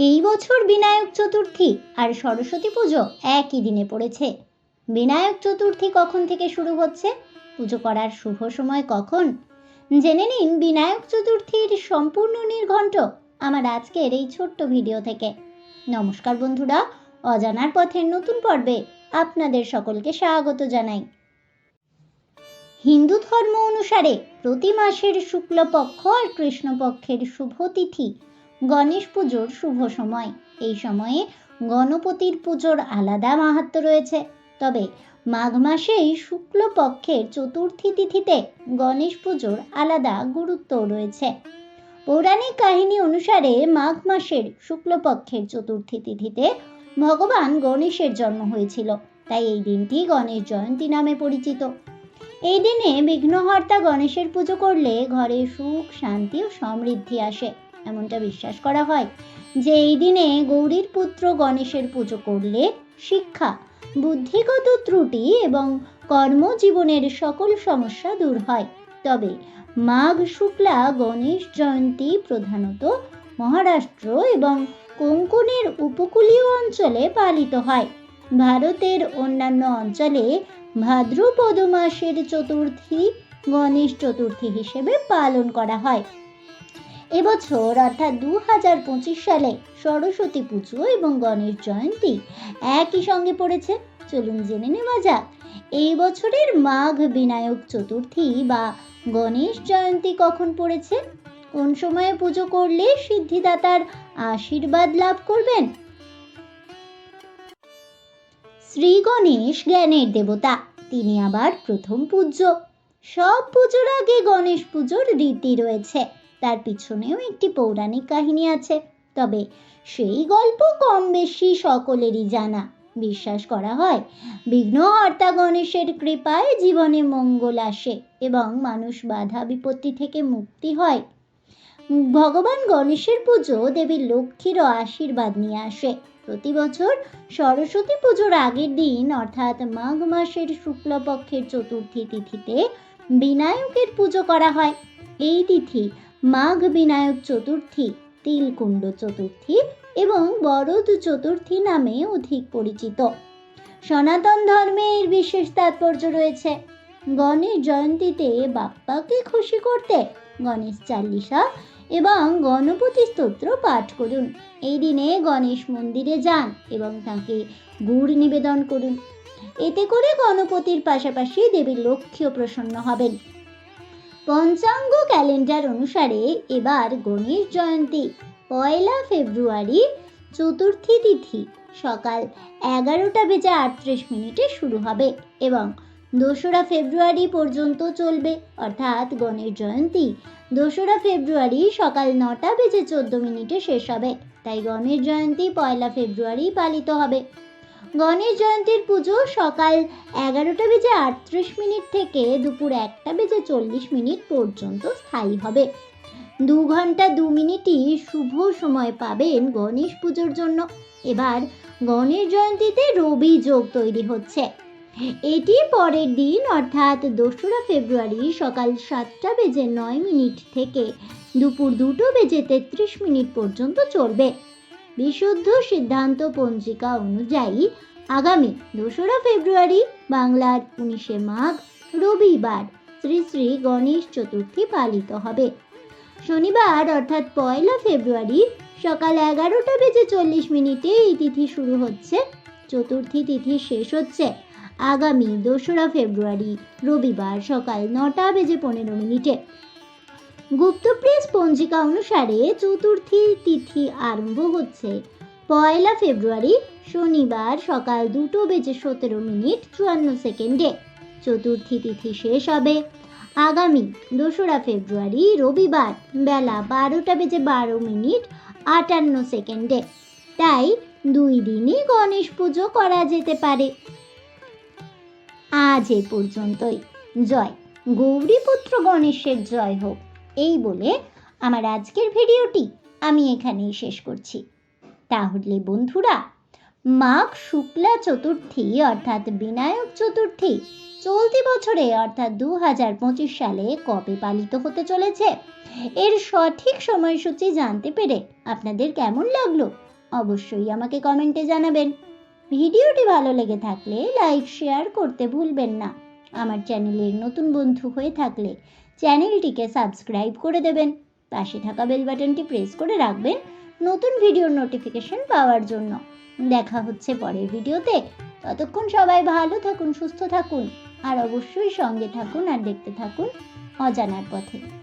এই বছর বিনায়ক চতুর্থী আর সরস্বতী পুজো একই দিনে পড়েছে। বিনায়ক চতুর্থী কখন থেকে শুরু হচ্ছে? পুজো করার শুভ সময় কখন? জেনে নিন বিনায়ক চতুর্থীর সম্পূর্ণ নির্ঘণ্ট আমার আজকের এই ছোট্ট ভিডিও থেকে। নমস্কার বন্ধুরা, অজানার পথের নতুন পর্বে আপনাদের সকলকে স্বাগত জানাই। হিন্দু ধর্ম অনুসারে প্রতি মাসের শুক্লপক্ষ আর কৃষ্ণপক্ষের শুভ তিথি গণেশ পুজোর শুভ সময়। এই সময়ে গণপতির পুজোর আলাদা মাহাত্ম রয়েছে। তবে মাঘ মাসেই শুক্লপক্ষের চতুর্থী তিথিতে গণেশ পুজোর আলাদা গুরুত্ব রয়েছে। পৌরাণিক কাহিনী অনুসারে মাঘ মাসের শুক্লপক্ষের চতুর্থী তিথিতে ভগবান গণেশের জন্ম হয়েছিল। তাই এই দিনটি গণেশ জয়ন্তী নামে পরিচিত। এই দিনে বিঘ্নহর্তা গণেশের পুজো করলে ঘরে সুখ, শান্তি ও সমৃদ্ধি আসে। এমনটা বিশ্বাস করা হয় যে এই দিনে গৌরীর পুত্র গণেশের পুজো করলে শিক্ষা, বুদ্ধিগত ত্রুটি এবং কর্মজীবনের সকল সমস্যা দূর হয়। তবে মাঘ, শুক্লা, গণেশ জয়ন্তী প্রধানত মহারাষ্ট্র এবং কোঙ্কণের উপকূলীয় অঞ্চলে পালিত হয়। ভারতের অন্যান্য অঞ্চলে ভাদ্রপদ মাসের চতুর্থী গণেশ চতুর্থী হিসেবে পালন করা হয়। এবছর অর্থাৎ দু হাজার পঁচিশ সালে সরস্বতী পুজো এবং গণেশ জয়ন্তী একই সঙ্গে পড়েছে। চলুন জেনে নেওয়া যাক। এই বছরের মাঘ বিনায়ক চতুর্থী বা গণেশ জয়ন্তী কখন পড়েছে? কোন সময়ে পুজো করলে সিদ্ধিদাতার আশীর্বাদ লাভ করবেন? শ্রী গণেশ জ্ঞানের দেবতা, তিনি আবার প্রথম পূজ্য। সব পুজোর আগে গণেশ পুজোর রীতি রয়েছে। তার পিছনেও একটি পৌরাণিক কাহিনী আছে। তবে সেই গল্প কম বেশি সকলেরই জানা। বিশ্বাস করা হয় বিঘ্নহর্তা গণেশের কৃপায় জীবনে মঙ্গল আসে এবং মানুষ বাধা বিপত্তি থেকে মুক্তি হয়। ভগবান গণেশের পুজো দেবী লক্ষ্মীরও আশীর্বাদ নিয়ে আসে। প্রতি বছর সরস্বতী পুজোর আগের দিন, অর্থাৎ মাঘ মাসের শুক্লপক্ষের চতুর্থী তিথিতে বিনায়কের পুজো করা হয়। এই তিথি মাঘ বিনায়ক চতুর্থী, তিলকুণ্ড চতুর্থী এবং বরদ চতুর্থী নামে অধিক পরিচিত। সনাতন ধর্মে এর বিশেষ তাৎপর্য রয়েছে। গণেশ জয়ন্তীতে বাপ্পাকে খুশি করতে গণেশ চাল্লিশা এবং গণপতি স্তোত্র পাঠ করুন। এই দিনে গণেশ মন্দিরে যান এবং তাকে গুড় নিবেদন করুন। এতে করে গণপতির পাশাপাশি দেবী লক্ষ্মীও প্রসন্ন হবেন। পঞ্চাঙ্গ ক্যালেন্ডার অনুসারে এবার গণেশ জয়ন্তী, পয়লা ফেব্রুয়ারি, চতুর্থী তিথি, সকাল এগারোটা বেজে আটত্রিশ মিনিটে শুরু হবে এবং দোসরা ফেব্রুয়ারি পর্যন্ত চলবে। অর্থাৎ গণেশ জয়ন্তী দোসরা ফেব্রুয়ারি সকাল নটা বেজে চোদ্দ মিনিটে শেষ হবে। তাই গণেশ জয়ন্তী পয়লা ফেব্রুয়ারি পালিত হবে। গণেশ জয়ন্তীর পুজো সকাল এগারোটা বেজে আটত্রিশ মিনিট থেকে দুপুর একটা বেজে চল্লিশ মিনিট পর্যন্ত স্থায়ী হবে। দু ঘণ্টা দু মিনিটই শুভ সময় পাবেন গণেশ পুজোর জন্য। এবার গণেশ জয়ন্তীতে রবি যোগ তৈরি হচ্ছে। এটি পরের দিন, অর্থাৎ দোসরা ফেব্রুয়ারি সকাল সাতটা বেজে নয় মিনিট থেকে দুপুর দুটো বেজে তেত্রিশ মিনিট পর্যন্ত চলবে। বিশুদ্ধ সিদ্ধান্ত পঞ্জিকা অনুযায়ী আগামী দোসরা ফেব্রুয়ারি বাংলার উনিশে মাঘ রবিবার শ্রী শ্রী গণেশ চতুর্থী পালিত হবে। শনিবার অর্থাৎ পয়লা ফেব্রুয়ারি সকাল এগারোটা বেজে চল্লিশ মিনিটে এই তিথি শুরু হচ্ছে। চতুর্থী তিথি শেষ হচ্ছে আগামী দোসরা ফেব্রুয়ারি রবিবার সকাল নটা বেজে পনেরো মিনিটে। গুপ্তপ্রেস পঞ্জিকা অনুসারে চতুর্থী তিথি আরম্ভ হচ্ছে। পয়লা ফেব্রুয়ারি, শনিবার সকাল দুটো বেজে সতেরো মিনিট চুয়ান্ন সেকেন্ডে। চতুর্থী তিথি শেষ হবে। আগামী দোসরা ফেব্রুয়ারি, রবিবার বেলা বারোটা বেজে বারো মিনিট আটান্ন সেকেন্ডে। তাই দুই দিনই গণেশ পুজো করা যেতে পারে। আজ এ পর্যন্তই। জয়। গৌরীপুত্র গণেশের জয় হোক। এই বলে আমার আজকের ভিডিওটি আমি এখানেই শেষ করছি। তাহলে বন্ধুরা, মাঘ শুক্লা চতুর্থী অর্থাৎ বিনায়ক চতুর্থী চলতি বছরে অর্থাৎ দু হাজার পঁচিশ সালে কবে পালিত হতে চলেছে? এর সঠিক সময়সূচি জানতে পেরে আপনাদের কেমন লাগল অবশ্যই আমাকে কমেন্টে জানাবেন। ভিডিওটি ভালো লেগে থাকলে লাইক, শেয়ার করতে ভুলবেন না। আমার চ্যানেলের নতুন বন্ধু হয়ে থাকলে চ্যানেলটিকে সাবস্ক্রাইব করে দেবেন। পাশে থাকা বেল বাটনটি প্রেস করে রাখবেন নতুন ভিডিওর নোটিফিকেশন পাওয়ার জন্য। দেখা হচ্ছে পরের ভিডিওতে। ততক্ষণ সবাই ভালো থাকুন, সুস্থ থাকুন। আর অবশ্যই সঙ্গে থাকুন আর দেখতে থাকুন অজানার পথে।